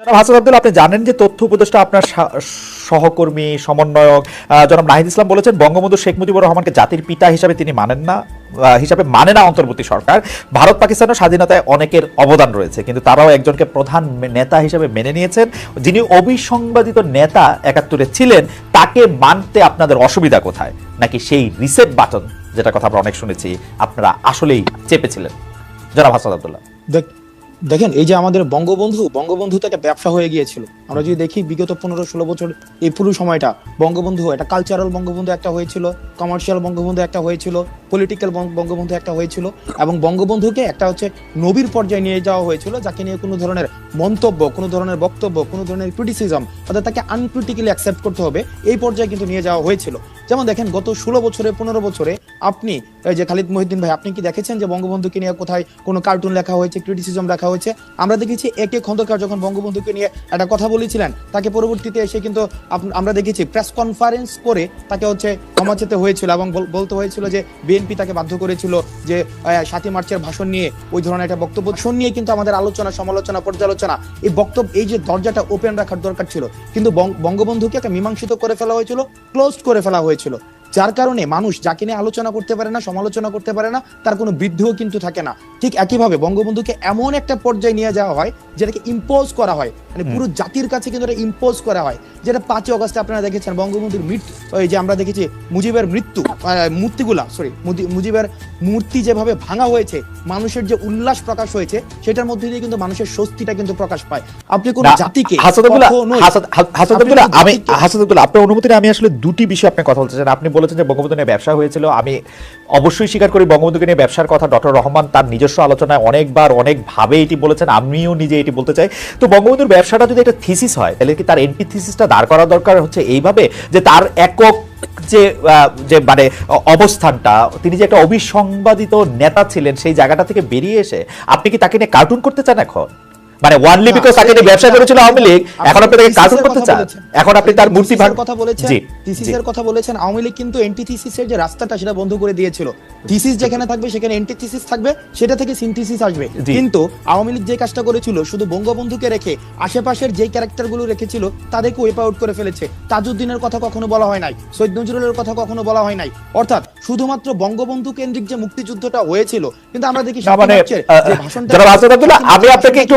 আপনি জানেন যে তথ্য উপদেষ্টা আপনার সহকর্মী, সমন্বয়ক জনাব নাহিদ ইসলাম বলেছেন, বঙ্গবন্ধু শেখ মুজিবুর রহমানকে জাতির পিতা হিসাবে তিনি মানেন না হিসাবে মানে না অন্তর্বর্তী সরকার। ভারত পাকিস্তানের স্বাধীনতায় অনেকের অবদান রয়েছে, কিন্তু তারাও একজনকে প্রধান নেতা হিসেবে মেনে নিয়েছেন। যিনি অবিসংবাদিত নেতা একাত্তরে ছিলেন, তাকে মানতে আপনাদের অসুবিধা কোথায়? নাকি সেই রিসেট বাটন যেটা কথা আমরা অনেক শুনেছি, আপনারা আসলেই চেপেছিলেন? জনাব হাসান আব্দুল্লাহ। দেখ- দেখেন, এই যে আমাদের বঙ্গবন্ধু বঙ্গবন্ধু তো একটা ব্যবসা হয়ে গিয়েছিল। আমরা যদি দেখি বিগত পনেরো ষোলো বছর এই পুরো সময়টা, বঙ্গবন্ধু, একটা কালচারাল বঙ্গবন্ধু একটা হয়েছিল কমার্শিয়াল বঙ্গবন্ধু একটা হয়েছিল পলিটিক্যাল বঙ্গবন্ধু একটা হয়েছিল, এবং বঙ্গবন্ধুকে একটা হচ্ছে নবীর পর্যায়ে নিয়ে যাওয়া হয়েছিল, যাকে নিয়ে কোনো ধরনের মন্তব্য, কোনো ধরনের বক্তব্য, কোনো ধরনের ক্রিটিসিজম অর্থাৎ তাকে আনক্রিটিক্যালি অ্যাকসেপ্ট করতে হবে, এই পর্যায়ে কিন্তু নিয়ে যাওয়া হয়েছিল। যেমন দেখেন, গত ষোলো বছরে, পনেরো বছরে আপনি যে খালিদ মহিউদ্দিন ভাই, আপনি কি দেখেছেন যে বঙ্গবন্ধুকে নিয়ে কোথায় কোনো কার্টুন লেখা হয়েছে ক্রিটিসিজম লেখা হয়েছে? আমরা দেখেছি একে খন্দকার যখন বঙ্গবন্ধুকে নিয়ে একটা কথা বলেছিলেন, তাকে পরবর্তীতে এসে কিন্তু আমরা দেখেছি প্রেস কনফারেন্স করে তাকে হচ্ছে ক্ষমা চেতে হয়েছিল এবং বলতে হয়েছিল যে বিএনপি তাকে বাধ্য করেছিল যে সাতই মার্চের ভাষণ নিয়ে ওই ধরনের একটা বক্তব্য। নিয়ে কিন্তু আমাদের আলোচনা, সমালোচনা, পর্যালোচনা এই বক্তব্য এই যে দরজাটা ওপেন রাখার দরকার ছিল, কিন্তু বঙ্গবন্ধুকে একটা মীমাংসিত করে ফেলা হয়েছিল ক্লোজ করে ফেলা হয়েছিল। যার কারণে মানুষ যাকে নিয়ে আলোচনা করতে পারে না সমালোচনা করতে পারে না তার কোনো বৃদ্ধিও কিন্তু থাকে না। ঠিক একইভাবে বঙ্গবন্ধুকে এমন একটা পর্যায়ে নিয়ে যাওয়া হয় যেটাকে ইম্পোজ করা হয়। মানে পুরো জাতির কাছে কিন্তু এটা ইম্পোজ করা হয়। যেটা পাঁচই অগস্টে আপনারা দেখেছেন বঙ্গবন্ধুর মৃত্যু ওই যে আমরা দেখেছি মুজিবের মৃত্যু মূর্তিগুলা সরি মুজিবের মূর্তি যেভাবে ভাঙা হয়েছে মানুষের যে উল্লাস প্রকাশ হয়েছে সেটার মধ্যে দিয়ে কিন্তু মানুষের স্বস্তিটা কিন্তু প্রকাশ পায়। আপনি কোন জাতিকে হাসানুল্লাহ কখনোই- হাসান- হা- আপনি হাসানুল্লাহ, কোনো আমি জাতিকে- আপনার অনুমতি আমি আসলে দুটি বিষয় আপনি কথা বলতে চান আপনি বলেছেন যে বঙ্গবন্ধু নিয়ে ব্যবসা হয়েছিল। আমি অবশ্যই স্বীকার করি বঙ্গবন্ধুকে নিয়ে ব্যবসার কথা ডক্টর রহমান তার নিজস্ব আলোচনায় অনেকবার, অনেকভাবে এটি বলেছেন। আমিও নিজে এটি বলতে চাই। তো বঙ্গবন্ধুর ব্যবসাটা যদি একটা থিসিস হয়, তাহলে কি তার এন্টি থিসিসটা দাঁড় করা দরকার হচ্ছে এইভাবে? যে তার একক যে যে মানে অবস্থানটা, তিনি যে একটা অবিসংবাদিত নেতা ছিলেন সেই জায়গাটা থেকে বেরিয়ে এসে আপনি কি তাকে নিয়ে কার্টুন করতে চান এখন? মানে ওয়ানলি বিকজ তাকে নিয়ে ব্যবসা করেছিল আওয়ামী লীগ এখন আপনি তাকে কার্টুন করতে চান। এখন আপনি তার মূর্তি এর ভাঙ কথা বলেছেন জি থিসিস এর কথা বলেছেন আওয়ামী লীগ কিন্তু এন্টিথিসিসের যে রাস্তাটা সেটা বন্ধ করে দিয়েছিল। থিসিস যেখানে থাকবে সেখানে এন্টিথিসিস থাকবে সেটা থেকে সিনথিসিস আসবে। কিন্তু আওয়ামী লীগ যে কাজটা করেছিল শুধু বঙ্গবন্ধুকে রেখে আশেপাশের যে ক্যারেক্টারগুলো রেখেছিল তাদেরকে ওয়েপ আউট করে ফেলেছে। তাজউদ্দিনের কথা কখনো বলা হয় নাই সৈয়দ নজরুলের কথা কখনো বলা হয় নাই। অর্থাৎ শুধুমাত্র বঙ্গবন্ধু কেন্দ্রিক যে মুক্তিযুদ্ধটা হয়েছিল কিন্তু আমরা দেখি মানে যে আমি আপনাকে একটু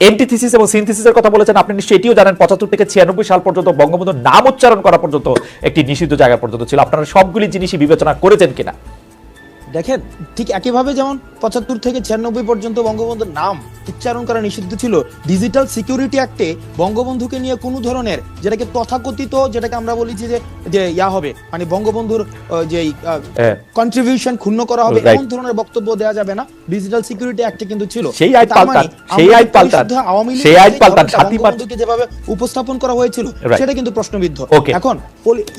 এন্টিথিসিস এবং সিনথিসিসের কথা বলেছেন। আপনি নিশ্চয়ই এটিও জানেন, পঁচাত্তর থেকে ছিয়ানব্বই সাল পর্যন্ত বঙ্গবন্ধুর নাম উচ্চারণ করা পর্যন্ত একটি নিষিদ্ধ জায়গা পর্যন্ত ছিল। আপনারা সবগুলি জিনিসই বিবেচনা করেছেন কিনা? দেখেন ঠিক একইভাবে যেমন পঁচাত্তর থেকে ছিয়ানব্বই পর্যন্ত বঙ্গবন্ধুর নাম উচ্চারণ করা নিষিদ্ধ ছিল ডিজিটাল সিকিউরিটি অ্যাক্টে বঙ্গবন্ধুকে নিয়ে কোনো ধরনের যেটাকে তথাকথিত যেটাকে আমরা বলি যে যে ইয়া হবে মানে বঙ্গবন্ধুর যে হ্যাঁ। কন্ট্রিবিউশন ক্ষুণ্ণ করা হবে এমন ধরনের বক্তব্য দেওয়া যাবে না। ডিজিটাল সিকিউরিটি অ্যাক্টে কিন্তু ছিল। সেই আইন মানে পাল্টান, সেই আইন পাল্টান, আওয়ামী লীগের সেই আইন পাল্টান, ঘটনাটা সাতই যেভাবে উপস্থাপন করা হয়েছিল সেটা কিন্তু প্রশ্নবিদ্ধ। এখন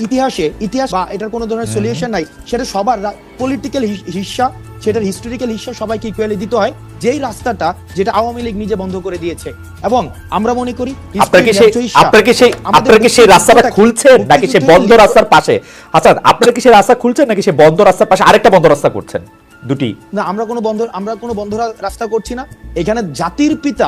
ইতিহাসে ইতিহাস বা এটার কোনো ধরনের সলিউশন নাই সেটা সবার পলিটিক্যাল হিস্সা সেটার হিস্টোরিক্যাল হিস্সা সবাইকে ইকুয়ালি দিতে হয়। যেই রাস্তাটা যেটা আওয়ামী লীগ নিজে বন্ধ করে দিয়েছে। এবং আমরা মনে করি আপনার কি সেই আপনার কি সেই রাস্তাটা খুলছেন? নাকি সেই বন্ধ রাস্তার পাশে? আচ্ছা আপনারা কি সেই রাস্তা খুলছেন নাকি সেই বন্ধ রাস্তার পাশে আরেকটা বন্ধ রাস্তা করছেন? দুটি। না আমরা কোনো বন্ধ আমরা কোনো বন্ধ রাস্তা করছি না। এখানে জাতির পিতা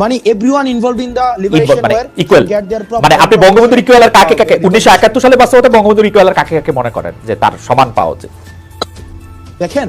মানে everyone involve in the liberation মানে ইকুয়াল মানে আপনি বঙ্গবন্ধুর ইকুয়াল আর কাকে কাকে উনিশশো একাত্তর সালে বাস্তবতা বঙ্গবন্ধুর ইকুয়াল আর কাকে কাকে মনে করেন? যে তার সমান পাওয়া উচিত। দেখেন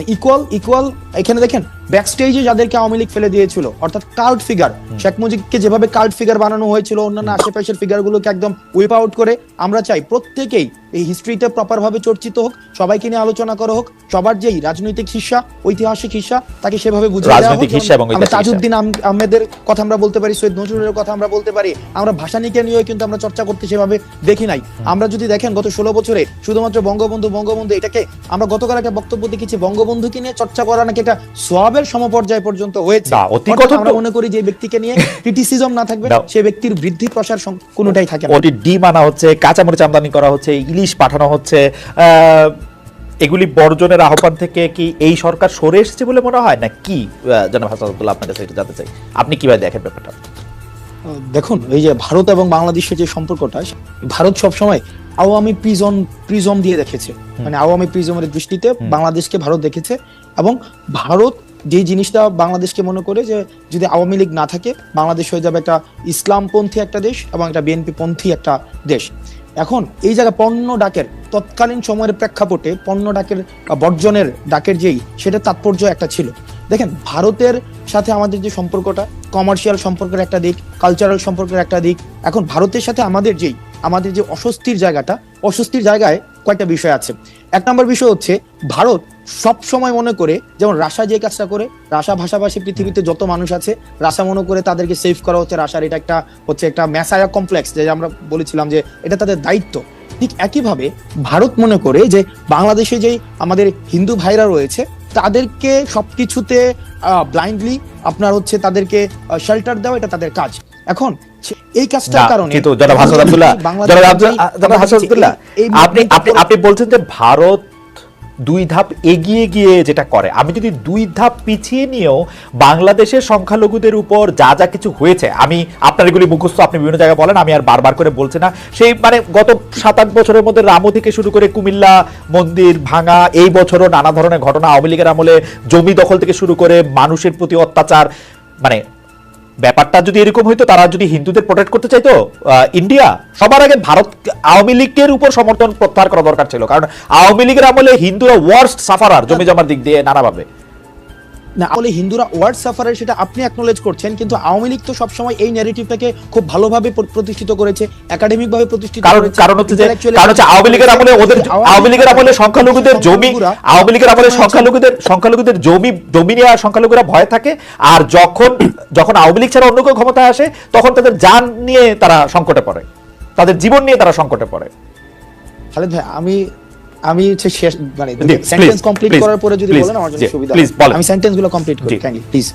ইকুয়াল ইকুয়াল এখানে দেখেন ব্যাক স্টেজে যাদেরকে আওয়ামী লীগ ফেলে দিয়েছিল অর্থাৎ কাল্ট ফিগার শেখ মুজিবকে যেভাবে কাল্ট ফিগার বানানো হয়েছিল অন্যান্য আশেপাশের ফিগারগুলোকে একদম উইপ আউট করে আমরা চাই প্রত্যেকেই এই হিস্ট্রিতে প্রপার ভাবে চর্চিত হোক সবাইকে নিয়ে আলোচনা করা হোক সবার যেই রাজনৈতিক হিস্সা ঐতিহাসিক হিস্সা তাকে সেভাবে বুঝিয়ে দেওয়া হোক আমরা তাজউদ্দিন আহমেদের কথা আমরা বলতে পারি সৈয়দ নজরুলের কথা আমরা বলতে পারি আমরা ভাষানীকে নিয়েও কিন্তু আমরা চর্চা করতে সেভাবে দেখি নাই। আমরা যদি দেখেন গত ষোলো বছরে শুধুমাত্র বঙ্গবন্ধু বঙ্গবন্ধু এটাকে আমরা গতকাল একটা বক্তব্য দেখেছি বঙ্গবন্ধুকে নিয়ে চর্চা করা নাকি একটা সোয়াবের সমপর্যায় পর্যন্ত হয়েছে? আমরা মনে করি যে ব্যক্তিকে নিয়ে ক্রিটিসিজম না থাকবে সে ব্যক্তির বৃদ্ধি প্রসার কোনোটাই থাকে না। ওটি ডিম আনা হচ্ছে কাঁচামরিচ আমদানি করা হচ্ছে ইলিশ পাঠানো হচ্ছে এগুলি বর্জনের আহ্বান থেকে কি এই সরকার সরে এসেছে বলে মনে হয়? না কি জনাব হাসান আব্দুল্লাহ আপনার কাছে জানতে চাই। আপনি কীভাবে দেখেন ব্যাপারটা? দেখুন এই যে ভারত এবং বাংলাদেশের যে সম্পর্কটা ভারত সবসময় আওয়ামী প্রিজম প্রিজম দিয়ে দেখেছে। মানে আওয়ামী প্রিজমের দৃষ্টিতে বাংলাদেশকে ভারত দেখেছে এবং ভারত যে জিনিসটা বাংলাদেশকে মনে করে যে যদি আওয়ামী লীগ না থাকে বাংলাদেশ হয়ে যাবে একটা ইসলামপন্থী একটা দেশ এবং একটা বিএনপি পন্থী একটা দেশ। এখন এই জায়গায় পণ্য ডাকের তৎকালীন সময়ের প্রেক্ষাপটে পণ্য ডাকের বর্জনের ডাকের যেই সেটা তাৎপর্য একটা ছিল। দেখেন ভারতের সাথে আমাদের যে সম্পর্কটা কমার্শিয়াল সম্পর্কের একটা দিক কালচারাল সম্পর্কের একটা দিক এখন ভারতের সাথে আমাদের যেই আমাদের যে অস্বস্তির জায়গাটা, অস্বস্তির জায়গায় কয়েকটা বিষয় আছে। এক নম্বর বিষয় হচ্ছে, ভারত সব সময় মনে করে, যেমন রাশা যে কাজটা করে, রাশা ভাষাভাষী পৃথিবীতে যত মানুষ আছে, রাশা মনে করে তাদেরকে সেভ করা হচ্ছে। রাশার এটা একটা হচ্ছে একটা ম্যাসায়া কমপ্লেক্স যে আমরা বলেছিলাম যে এটা তাদের দায়িত্ব। ঠিক একইভাবে ভারত মনে করে যে বাংলাদেশে যেই আমাদের হিন্দু ভাইরা রয়েছে, তাদেরকে সব কিছুতে ব্লাইন্ডলি আপনার হচ্ছে তাদেরকে শেল্টার দেওয়া এটা তাদের কাজ। এখন এই কাজটার কারণে কিন্তু জনাব হাসান আব্দুল্লাহ জনাব হাসান আব্দুল্লাহ আপনি আপনি আপনি বলছেন যে ভারত দুই ধাপ এগিয়ে গিয়ে যেটা করে। আমি যদি দুই ধাপ পিছিয়ে নিয়েও বাংলাদেশের সংখ্যালঘুদের উপর যা যা কিছু হয়েছে আমি আপনার এগুলি মুখস্থ আপনি বিভিন্ন জায়গায় বলেন আমি আর বারবার করে বলছি না। সেই মানে গত সাত আট বছরের মধ্যে রামু থেকে শুরু করে কুমিল্লা মন্দির ভাঙা এই বছরও নানা ধরনের ঘটনা আওয়ামী লীগের আমলে জমি দখল থেকে শুরু করে মানুষের প্রতি অত্যাচার মানে ব্যাপারটা যদি এরকম হইতো, তারা যদি হিন্দুদের প্রোটেক্ট করতে চাইতো ইন্ডিয়া সবার আগে ভারত আওয়ামী লীগের উপর সমর্থন প্রত্যাহার করা দরকার ছিল। কারণ আওয়ামী লীগের আমলে হিন্দুরা ওয়ার্স্ট সাফারার জমি জমার দিক দিয়ে নানাভাবে না আসলে হিন্দুরা ওয়ার্ড সাফারের সেটা আপনি অ্যাকনোলেজ করছেন কিন্তু আওয়ামী লীগ তো সবসময় এই ন্যারেটিভটাকে খুব ভালোভাবে প্রতিষ্ঠিত করেছে একাডেমিক ভাবে প্রতিষ্ঠিত কারণ করেছে। কারণ হচ্ছে যে কারণ হচ্ছে আওয়ামী লীগের আমলে ওদের আওয়ামী লীগের আমলে সংখ্যালঘুদের জমি আওয়ামী লীগের আমলে সংখ্যালঘুদের সংখ্যালঘুদের জমি জমি নিয়ে আর সংখ্যালঘুরা ভয় থাকে আর যখন যখন আওয়ামী লীগ ছাড়া অন্য কেউ ক্ষমতায় আসে তখন তাদের যান নিয়ে তারা সংকটে পড়ে। তাদের জীবন নিয়ে তারা সংকটে পড়ে। খালেদ ভাই আমি আমি হচ্ছে শেষ মানে সেন্টেন্স কমপ্লিট করার পরে যদি বলেন আমার জন্য সুবিধা। আমি সেন্টেন্সগুলো কমপ্লিট করি। কাইন্ডলি প্লিজ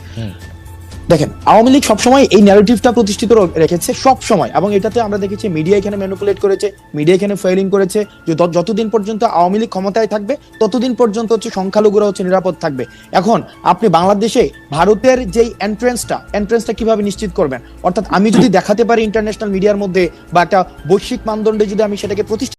দেখেন আওয়ামী লীগ সবসময় এই ন্যারেটিভটা প্রতিষ্ঠিত রেখেছে সব সময় এবং এটাতে আমরা দেখেছি মিডিয়া এখানে ম্যানিপুলেট করেছে মিডিয়া এখানে ফেলিং করেছে যে যতদিন পর্যন্ত আওয়ামী লীগ ক্ষমতায় থাকবে ততদিন পর্যন্ত হচ্ছে সংখ্যালঘুরা হচ্ছে নিরাপদ থাকবে। এখন আপনি বাংলাদেশে ভারতের যেই এন্ট্রেন্সটা এন্ট্রেন্সটা কীভাবে নিশ্চিত করবেন? অর্থাৎ আমি যদি দেখাতে পারি ইন্টারন্যাশনাল মিডিয়ার মধ্যে বা একটা বৈশ্বিক মানদণ্ডে যদি আমি সেটাকে প্রতিষ্ঠিত